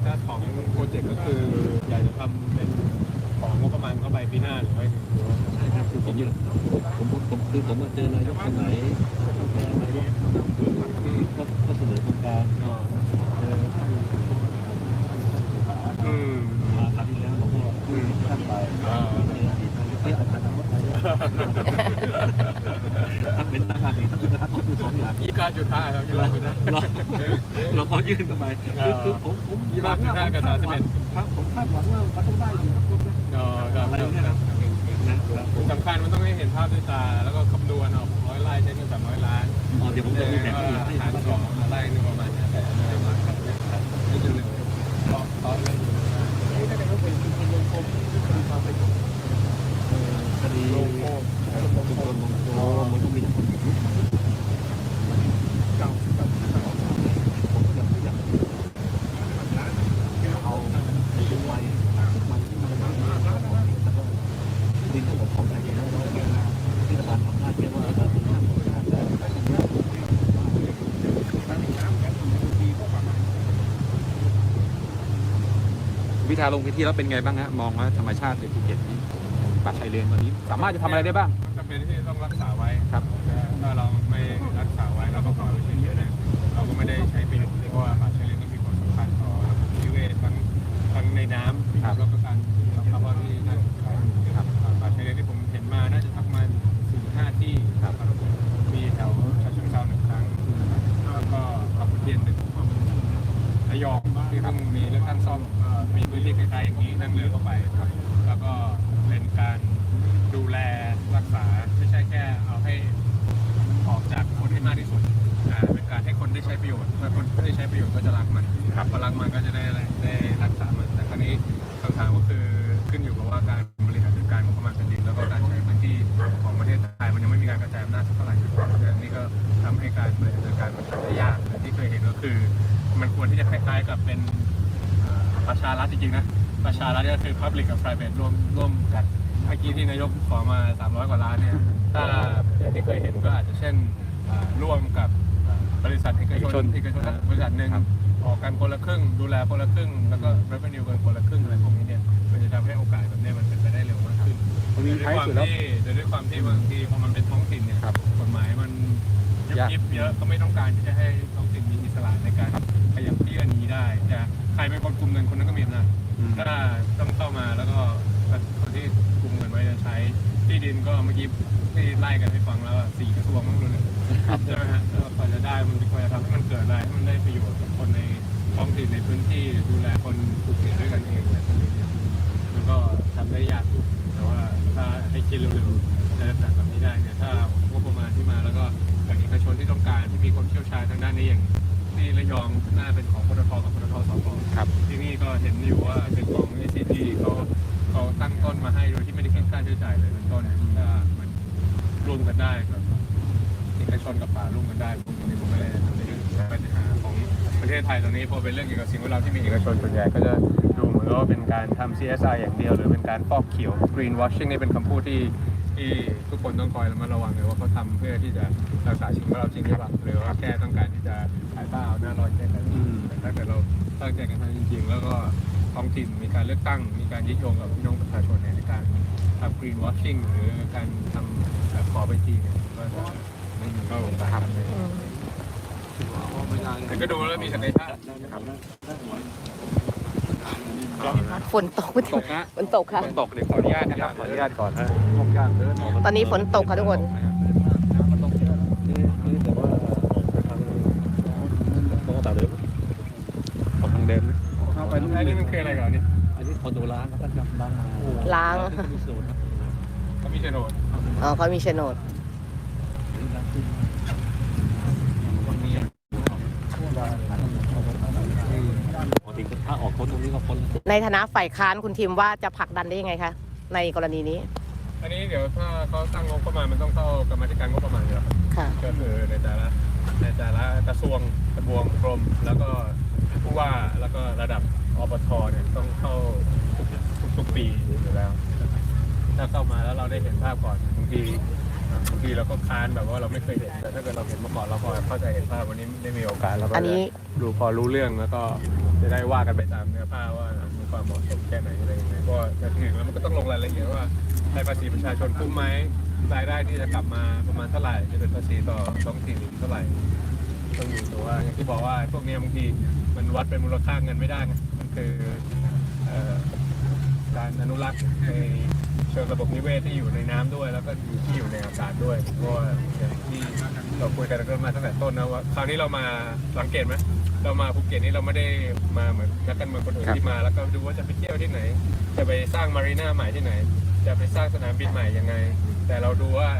ตตัสของโปรเจกต์ก็คืออยากจะทำเป็นของงบประมาณเข้าไปปีหน้าหรือไม่ใช่ครับคือผมอยู่ผมผมผมคือผมมาเจอนายกคนไหนนายกก็ก็เสนอโครงการเออท่าน อืม มาคราวที่แล้วผมก็ท่านไป อ่า เจออดีตนายกเอ้ยท่านนายกนายกท่านเป็นทหารท่านเป็น ทหารของผู้สองอย่างยี่สิบเก้าจุดห้าครับยี่สิบเราเก้าจุดห้า เราเราก็ยื่นเข้าไปคือคือผมผมยี่สิบเก้าจุดห้ากับสามสิบเอ็ด ครับผมคาดหวังว่ามันต้องได้อยู่ครับผมนะเออครับอะไรเนี่ยนะนะครับสำคัญมันต้องให้เห็นภาพด้วยตา แล้วก็คำนวณออกร้อยไร่ใช้เงินสามร้อยล้านอ๋อเดี๋ยวผมจะมีแบบอื่นให้หารท่านสองไร่หนึ่งประมาณนี้แต่ไม่ได้มาครับไม่จะหนึ่งต่อต่อเลยนี่ก็จะเป็นเป็นวงกลมที่มีความเป็นคดีโลโก้ชุมชนมงคลมันก็มีทั้งหมดยุคเก่าเก่าเก่าผมก็อยากอยากเอาทุกวัยทุกวัยที่มันมาแล้วก็ดินทั้งหมดของไทยเราที่รัฐบาลทำหน้าที่ว่าเราเป็นทางของชาติ พิธาลงพื้นที่แล้วเป็นไงบ้างฮะมองว่าธรรมชาติในภูเก็ตนี้ป่าชายเลนตอนนี้ สามารถจะทำอะไรได้บ้าง จำเป็นที่ต้องรักษาไว้ครับ ถ้าเราไม่รักษาไว้เราก็ปล่อยไว้เฉยๆเนี่ยเราก็ไม่ได้ใช้ประโยชน์ ยองที่เพิ่งมีเลือกตั้งซ่อมมีพื้นที่คล้ายๆอย่างนี้นั่งเรือเข้าไปครับ แล้วก็เป็นการดูแลรักษาไม่ใช่แค่เอาให้ออกจากคนให้มากที่สุดเป็นการให้คนได้ใช้ประโยชน์เมื่อคนได้ใช้ประโยชน์ก็จะรักมันครับพอรักมันก็จะได้ การกระจายอำนาจสักเท่าไหร่อันนี้ก็ทำให้การบริหารจัดการมันทำได้ยากแต่ที่เคยเห็นก็คือ มันควรที่จะคล้ายๆกับเป็นอ่าประชารัฐจริงๆนะประชารัฐก็คือ Public กับ Private ร่วมร่วมกันเมื่อกี้ที่นายกขอมา 300 กว่าล้านเนี่ยถ้าอย่างที่เคยเห็นก็อาจจะเช่นอ่าร่วมกับอ่าบริษัทเอกชนเอกชนบริษัทหนึ่งออกกันคนละครึ่งดูแลคนละครึ่งแล้วก็ revenue กัน ความสุดแล้ว ที่ด้วยความที่บางทีพอมันเป็นท้องถิ่นเนี่ยครับกฎหมายมันยับยาก ยิบเยอะก็ไม่ต้องการที่จะให้ท้องถิ่นมีอิสระในการขยับที่อันนี้ได้จะใครเป็นคนคุมเงินคนนั้นก็มีอำนาจอืม ถ้าต้องเข้ามาแล้วก็คนที่คุมเงินไว้จะใช้ที่ดินก็เมื่อกี้ที่ไล่กันให้ฟังแล้วอะสี่กระทรวงมั้งรู้เลยใช่ไหมฮะแล้วกว่าจะได้มันกว่าจะทำให้มันเกิดอะไรให้มันได้ประโยชน์กับคนในท้องถิ่นในพื้นที่ดูแลคนปลูกเห็ดด้วยกันเองเนี่ยมันก็ทำได้ยากอยู่แต่ว่าถ้าให้คิด เร็วๆในลักษณะแบบนี้ได้เนี่ยถ้างบประมาณที่มาแล้วก็กับเอกชนที่ต้องการที่มีความเชี่ยวชาญทางด้านนี้อย่างที่ระยองน่าเป็นของปตทกับปตทสพครับ ที่นี่ก็เห็นอยู่ว่าเป็นของ ACT เขาเขาตั้งต้นมาให้โดยที่ไม่ได้คิดค่าใช้จ่ายเลยเป็นต้นถ้ามันร่วมกันได้กับเอกชนกับป่าร่วมกันได้ผมนี่ผมไม่ได้ทำในเรื่องปัญหาของประเทศไทยตอนนี้พอเป็นเรื่องเกี่ยวกับสิ่งแวดล้อมที่มีเอกชนส่วนใหญ่ก็จะดู หมือนกับว่าเป็นการทำ CSR อย่างเดียว หรือเป็นการฟอกเขียว green washing นี่เป็นคำพูดที่ที่ทุกคนต้องคอยระมัดระวังเลยว่าเขาทำเพื่อที่จะรักษาสิ่งแวดล้อมจริงหรือเปล่าหรือว่าแค่ต้องการที่จะขายป้าเอาหน้าร้อนแค่นั้นอืมแต่ถ้าเกิดเราตั้งใจกันทำจริง ๆ แล้วก็ท้องถิ่นมีการเลือกตั้ง มีการยึดโยงกับพี่น้องประชาชนเนี่ยในการทำ green washing หรือการทำแบบขอไปทีเนี่ยก็จะไม่มีก็ทำเลยแต่ก็ดูแล้วมีศักยภาพ ฝนตกตกนะฝนตกค่ะ ฝนตกเดี๋ยวขออนุญาตนะครับขออนุญาตก่อนนะพวกย่างเดินออกมาตอนนี้ฝนตกค่ะทุกคนน้ำมันลงเยอะนะนี่นี่แต่ว่าทางต้องตัดเลยตกทางเดิมนะเอาไปอันนี้มันคืออะไรก่อนนี่อันนี้คอนโดล้างนะครับล้างล้างมีสูตรนะเขามีโฉนด อ๋อเขามีโฉนดล้างขึ้นวันนี้ปกติถ้าออกคนตรงนี้ก็คน ในฐานะฝ่ายค้านคุณทีมว่าจะผลักดันได้ยังไงคะในกรณีนี้ อันนี้เดี๋ยวถ้าเขาตั้งงบประมาณมันต้องเข้ากรรมาธิการงบประมาณอยู่แล้วค่ะ ก็คือในแต่ละในแต่ละกระทรวงกระทรวงกรม แล้วก็ผู้ว่าแล้วก็ระดับอบทเนี่ยต้องเข้าทุกทุกๆปีอยู่แล้ว ถ้าเข้ามาแล้วเราได้เห็นภาพก่อนบางที บางทีเราก็ค้านแบบว่าเราไม่เคยเห็นแต่ถ้าเกิดเราเห็นมาก่อนเราพอเข้าใจเห็นภาพวันนี้ได้มีโอกาสเราก็อันนี้ดูพอรู้เรื่องแล้วก็จะได้ว่ากันไปตามเนื้อผ้าว่ามีความเหมาะสมแค่ไหนอะไรยังไงเพราะว่าจะถึงแล้วมันก็ต้องลงรายละเอียดว่าได้ภาษีประชาชนคุ้มไหมรายได้ที่จะกลับมาประมาณเท่าไหร่จะเป็นภาษีต่อท้องถิ่นเท่าไหร่ต้องอยู่แต่ว่าอย่างที่บอกว่าพวกเนี้ยบางทีมันวัดเป็นมูลค่าเงินไม่ได้ไงมันคือเอ่อ การอนุรักษ์ในเชิงระบบนิเวศที่อยู่ในน้ำด้วย แล้วก็อยู่ที่อยู่ในอากาศด้วยเพราะว่าอย่างที่เราคุยกันกันมาตั้งแต่ต้นนะว่าคราวนี้เรามาสังเกตไหมเรามาภูเก็ตนี่เราไม่ได้มาเหมือนนักการเมืองคนอื่นครับที่มา แล้วก็ดูว่าจะไปเที่ยวที่ไหน จะไปสร้างมารีนาใหม่ที่ไหน จะไปสร้างสนามบินใหม่ยังไง แต่เราดูว่า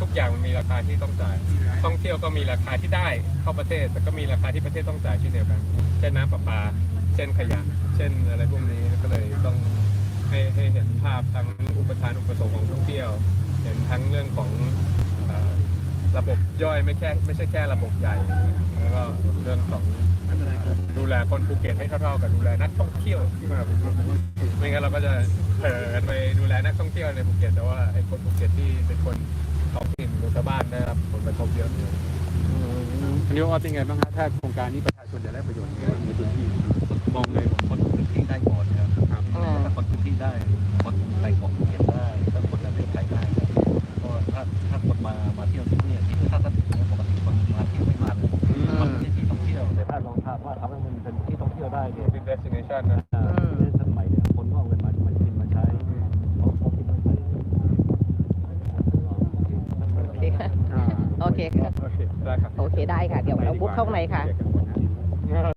ทุกอย่างมันมีราคาที่ต้องจ่าย ท่องเที่ยวก็มีราคาที่ได้เข้าประเทศ แต่ก็มีราคาที่ประเทศต้องจ่ายเช่นเดียวกัน เช่นน้ำประปา เช่นขยะ เช่นอะไรพวกนี้ก็เลยต้อง ให้ให้เห็นภาพทั้งอุปทานอุปสงค์ของท่องเที่ยว เห็นทั้งเรื่องของอระบบย่อยไม่แค่ไม่ใช่แค่ระบบใหญ่ แล้วก็เรื่องของดูแลคนภูเก็ตให้เท่าๆกับดูแลนักท่องเที่ยวที่มาไม่งั้นเราก็จะเผลอไปดูแลนักท่องเที่ยวในภูเก็ตแต่ว่าไอ้คนภูเก็ตที่เป็นคนท้องถิ่นหรือชาวบ้านได้รับผลกระทบเยอะอันนี้ว่าเป็นไงบ้างฮะถ้าโครงการนี้ประชาชนจะได้ประโยชน์ในพื้นที่มองเลยคนพื้น ที่ได้คนไปของภูเก็ตได้ถ้าคนในประเทศไทยได้ครับเพราะถ้าถ้าคนมามาเที่ยวที่เนี่ยที่ถ้าท่านถึงเนี่ยปกติคนมาเที่ยวไม่มาเลยมันไม่ใช่ที่ท่องเที่ยวแต่ถ้าลองทำว่าทำให้มันเป็นที่ท่องเที่ยวได้เนี่ยเป็น destination นะอ่าในสมัยเนี่ยคนก็เอาเงินมามากินมาใช้เขาเขากินมาใช้โอเคค่ะโอเคค่ะโอเคได้ครับโอเคได้ค่ะเดี๋ยวเราบุ๊กเข้าข้างในค่ะเดี๋ยวกันหมดนะ